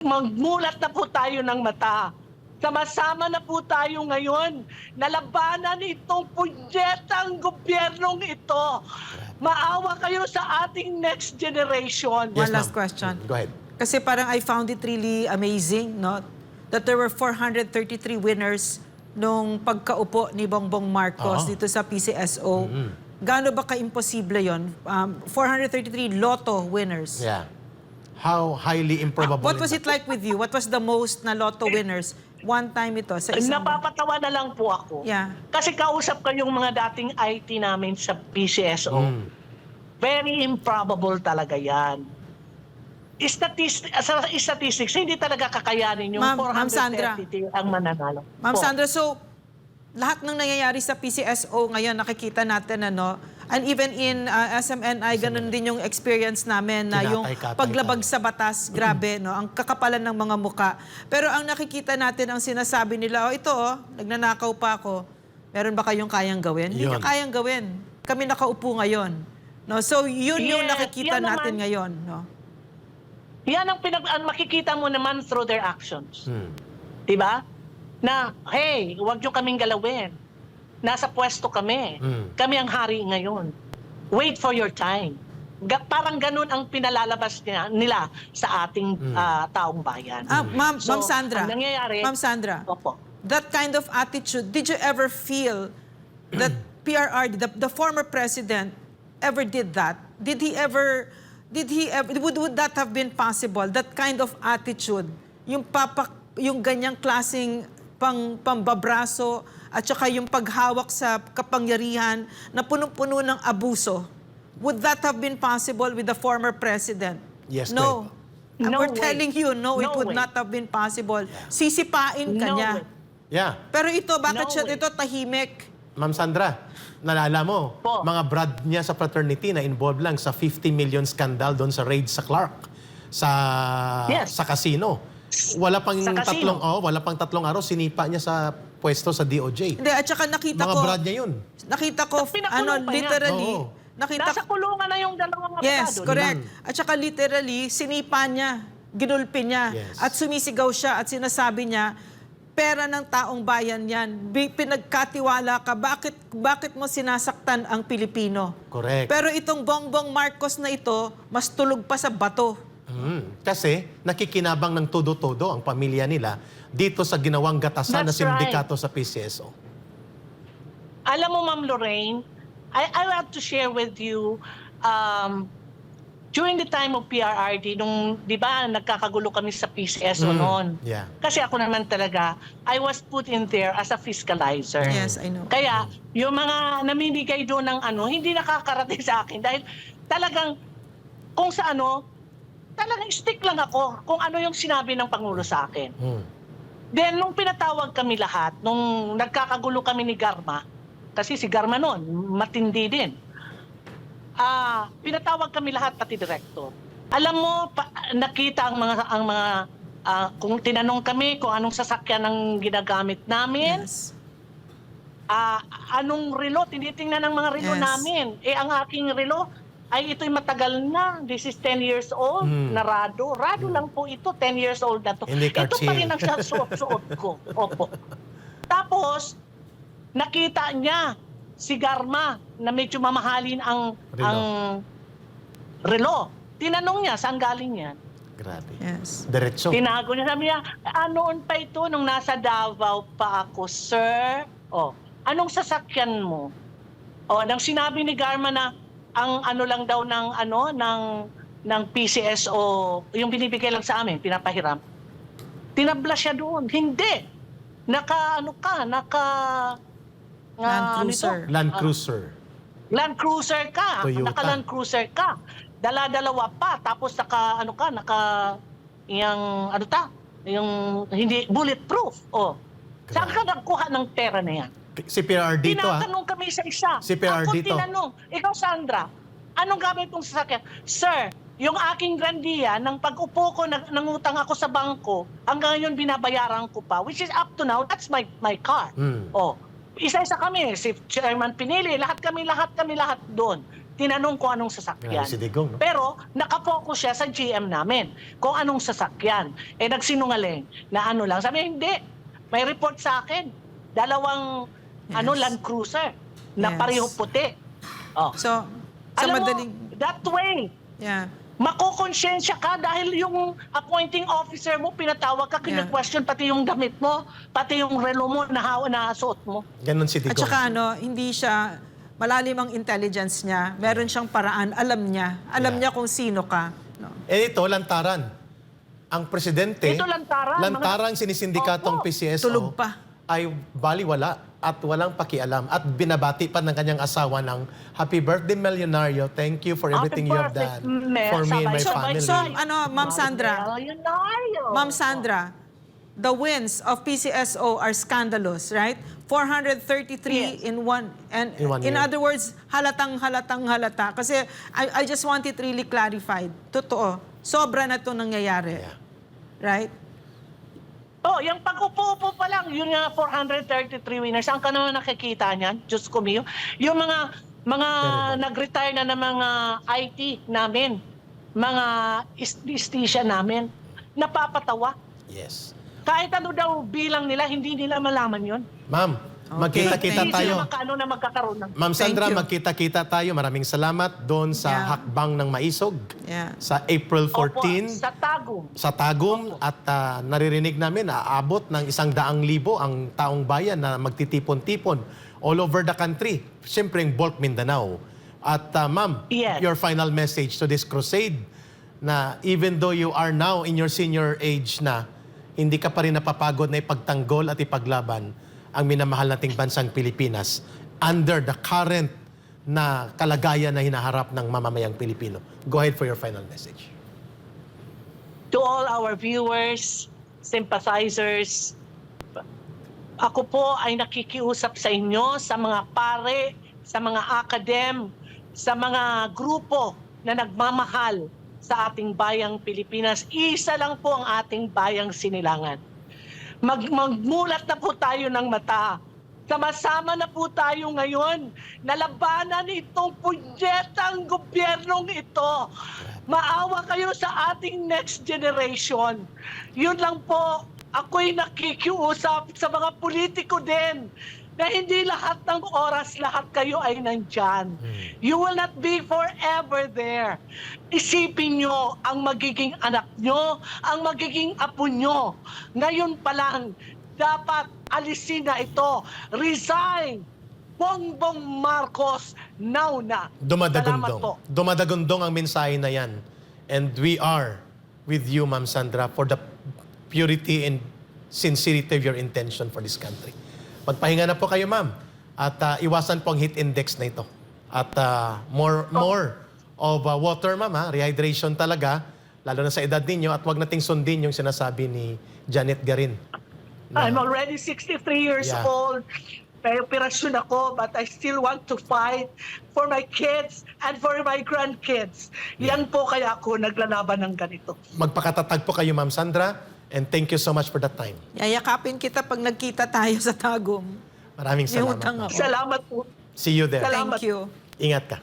magmulat na po tayo ng mata. Sama-sama na po tayo ngayon na labanan itong punyetang gobyernong ito. Maawa kayo sa ating next generation. One Yes, last ma'am. question. Go ahead. Kasi parang I found it really amazing, no? That there were 433 winners nung pagkaupo ni Bongbong Marcos Oo. dito sa PCSO. Gaano ba ka-imposible yon? Um, 433 lotto winners. Yeah. How highly improbable. What was it like with you? What was the most na lotto winners? One time ito sa isang... Napapatawa na lang po ako. Yeah. Kasi kausap ko yung mga dating IT namin sa PCSO. Mm. Very improbable talaga yan. Statistic, sa statistics, hindi talaga kakayanin yung Ma'am- Ma'am Sandra. 433 ang mananalo. Ma'am Po. Sandra, so lahat ng nangyayari sa PCSO ngayon, nakikita natin ano, and even in uh, SMNI, ganun din yung experience namin na yung paglabag tayo. sa batas, grabe, no? Ang kakapalan ng mga muka. Pero ang nakikita natin, ang sinasabi nila, oh, ito, oh, nagnanakaw pa ako. Meron ba kayong kayang gawin? Hindi Yun. nyo kayang gawin. Kami nakaupo ngayon. No? So, yun yung Yes, nakikita yan natin ngayon. No? Yan ang, pinag ang makikita mo naman through their actions. Mm. Di ba? Na, hey, huwag nyo kaming galawin. Nasa pwesto kami. Mm. Kami ang hari ngayon. Wait for your time. Ga- parang ganun ang pinalalabas niya, nila sa ating Mm. ah, taong bayan. Ah, Ma'am, So, Ma'am Sandra. ang nangyayari- Ma'am Sandra. Opo. that kind of attitude, did you ever feel that PRRD, the, the former president, ever did that? Did he ever, did he ever, would, would that have been possible? That kind of attitude, yung papak, yung ganyang klasing pang, pambabraso at saka yung paghawak sa kapangyarihan na punong-puno ng abuso. Would that have been possible with the former president? Yes, No. ma'am. No We're way. telling you, no, it No would way. not have been possible. Sisipain ka No niya. way. Yeah. Pero ito, bakit No siya way. ito tahimik? Ma'am Sandra, nalala mo, Po. mga brad niya sa fraternity na involved lang sa 50 million scandal doon sa raid sa Clark sa Yes. sa casino. Wala pang Sa casino. tatlong oh, wala pang tatlong araw sinipa niya sa pwesto sa DOJ. Hindi, at saka nakita Mga ko, brad niya 'yun. nakita ko, Pinakulong ano, pa niya. literally, Oo. nakita Nasa kulungan na yung dalawang Yes, abogado. correct. At saka literally, sinipa niya, ginulpi niya, Yes. at sumisigaw siya at sinasabi niya, pera ng taong bayan yan, Bi- pinagkatiwala ka, bakit, bakit mo sinasaktan ang Pilipino? Correct. Pero itong Bongbong Marcos na ito, mas tulog pa sa bato. Mm. Kasi nakikinabang ng todo-todo ang pamilya nila dito sa ginawang gatasan na That's right. sindikato sa PCSO. Alam mo, Ma'am Lorraine, I, I want to share with you, um, during the time of PRRD, nung, di ba, nagkakagulo kami sa PCSO Mm, noon. yeah. Kasi ako naman talaga, I was put in there as a fiscalizer. Yes, I know. Kaya, yung mga namimigay doon ng ano, hindi nakakarating sa akin dahil talagang kung sa ano, talagang stick lang ako kung ano yung sinabi ng Pangulo sa akin. Mm. Then, nung pinatawag kami lahat, nung nagkakagulo kami ni Garma, kasi si Garma noon, matindi din. Ah, pinatawag kami lahat pati director. Alam mo, pa- nakita ang mga ang mga ah, kung tinanong kami kung anong sasakyan ang ginagamit namin, Yes. ah, anong relo, tinitingnan ng mga relo Yes. namin. Eh, ang aking relo, ay ito'y matagal na. This is 10 years old Hmm. na Rado. Rado lang po ito, 10 years old na to. Hindi ito pa rin ang suot-suot ko. Opo. Tapos, nakita niya si Garma na medyo mamahalin ang Relo. ang relo. Tinanong niya, saan galing yan? Grabe. Yes. Diretso. Tinago niya, sabi niya, anoon pa ito nung nasa Davao pa ako, sir? O, anong sasakyan mo? O, nang sinabi ni Garma na ang ano lang daw ng ano ng ng PCSO, yung binibigay lang sa amin, pinapahiram. Tinabla siya doon. Hindi. Naka ano ka, naka Land ah, ano Cruiser. ito? Land Cruiser. Land Cruiser ka. Toyota. Naka Land Cruiser ka. Dala-dalawa pa. Tapos naka, ano ka, naka, yung, ano ta? Yung, hindi, bulletproof. O. Saan ka nagkuha ng pera na yan? Si PRD to ah. Tinatanong kami sa isa. Si PRD Ako to. tinanong. Ikaw, Sandra, anong gamit mong sasakyan? Sir, yung aking grandiya, nang pag-upo ko, nang, nangutang ako sa bangko, hanggang ngayon binabayaran ko pa, which is up to now, that's my my car. Mm. Oh, isa-isa kami, si Chairman Pinili, lahat kami, lahat kami, lahat doon. tinanong ko anong sasakyan. Yan, si Digong, no? Pero nakapokus siya sa GM namin kung anong sasakyan. Eh nagsinungaling na ano lang. Sabi, hindi. May report sa akin. Dalawang Yes. ano Land Cruiser na Yes. pareho puti. Oh. So, sa Alam madaling... mo, that way, Yeah. makukonsensya ka dahil yung appointing officer mo, pinatawag ka, Yeah. kina-question pati yung damit mo, pati yung relo mo na hawa na suot mo. Ganon si Digong. At saka ano, hindi siya, malalim ang intelligence niya. Meron siyang paraan, alam niya. Alam Yeah. niya kung sino ka. No? Eh ito, lantaran. Ang presidente, Ito lantaran, mga- sinisindikatong Opo. PCSO, Tulog pa. Ay baliwala at walang pakialam at binabati pa ng kanyang asawa ng Happy birthday, Millionario. Thank you for everything you have done for me and my So, family. so, ano, Ma'am Sandra, Millionario. Ma'am Sandra, the wins of PCSO are scandalous, right? 433 Yes. in one and In one year. other words, halatang halatang halata kasi I, I just want it really clarified. Totoo. Sobra na 'to nangyayari. Yeah. Right? Yung pag-upo-upo pa lang, yun nga 433 winners. Saan ka naman nakikita niyan? Diyos ko mio. Yung mga mga nag-retire na ng mga IT namin, mga istisya namin, napapatawa. Yes. Kahit ano daw bilang nila, hindi nila malaman yun. Ma'am, Okay, magkita-kita thank tayo. sila makaano na magkakaroon ng... Ma'am Thank Sandra, you. magkita-kita tayo. Maraming salamat doon sa Yeah. hakbang ng Maisog Yeah. sa April 14. Opo, sa Tagum. sa Tagum at ah, naririnig namin na aabot ng isang daang libo ang taong bayan na magtitipon-tipon all over the country. Siyempre, yung bulk Mindanao. At ah, ma'am, Yes. your final message to this crusade na even though you are now in your senior age na, hindi ka pa rin napapagod na ipagtanggol at ipaglaban ang minamahal nating bansang Pilipinas under the current na kalagayan na hinaharap ng mamamayang Pilipino. Go ahead for your final message. to all our viewers, sympathizers, ako po ay nakikiusap sa inyo, sa mga pare, sa mga akadem, sa mga grupo na nagmamahal sa ating bayang Pilipinas. Isa lang po ang ating bayang sinilangan. Mag magmulat na po tayo ng mata. Sama-sama na po tayo ngayon na labanan itong punyetang gobyernong ito. Maawa kayo sa ating next generation. Yun lang po, ako'y nakikiusap sa mga politiko din na hindi lahat ng oras lahat kayo ay nandyan. You will not be forever there. Isipin nyo ang magiging anak nyo, ang magiging apo nyo. Ngayon pa lang, dapat alisin na ito. Resign! Bongbong Marcos, now na. Dumadagundong. Dumadagundong ang mensahe na yan. And we are with you, Ma'am Sandra, for the purity and sincerity of your intention for this country. Magpahinga na po kayo, Ma'am. At ah, iwasan po ang heat index na ito. At ah, more more of ah, water, Ma'am, ha? rehydration talaga, lalo na sa edad ninyo, at wag nating sundin yung sinasabi ni Janet Garin. na- I'm already 63 years Yeah. old. May operasyon ako, but I still want to fight for my kids and for my grandkids. Yan po kaya ako naglalaban ng ganito. Magpakatatag po kayo, Ma'am Sandra. And thank you so much for that time. Yayakapin kita pag nagkita tayo sa Tagum. Maraming May salamat. utang ma'am. ako. Salamat po. See you there. Salamat. Thank you. Ingat ka.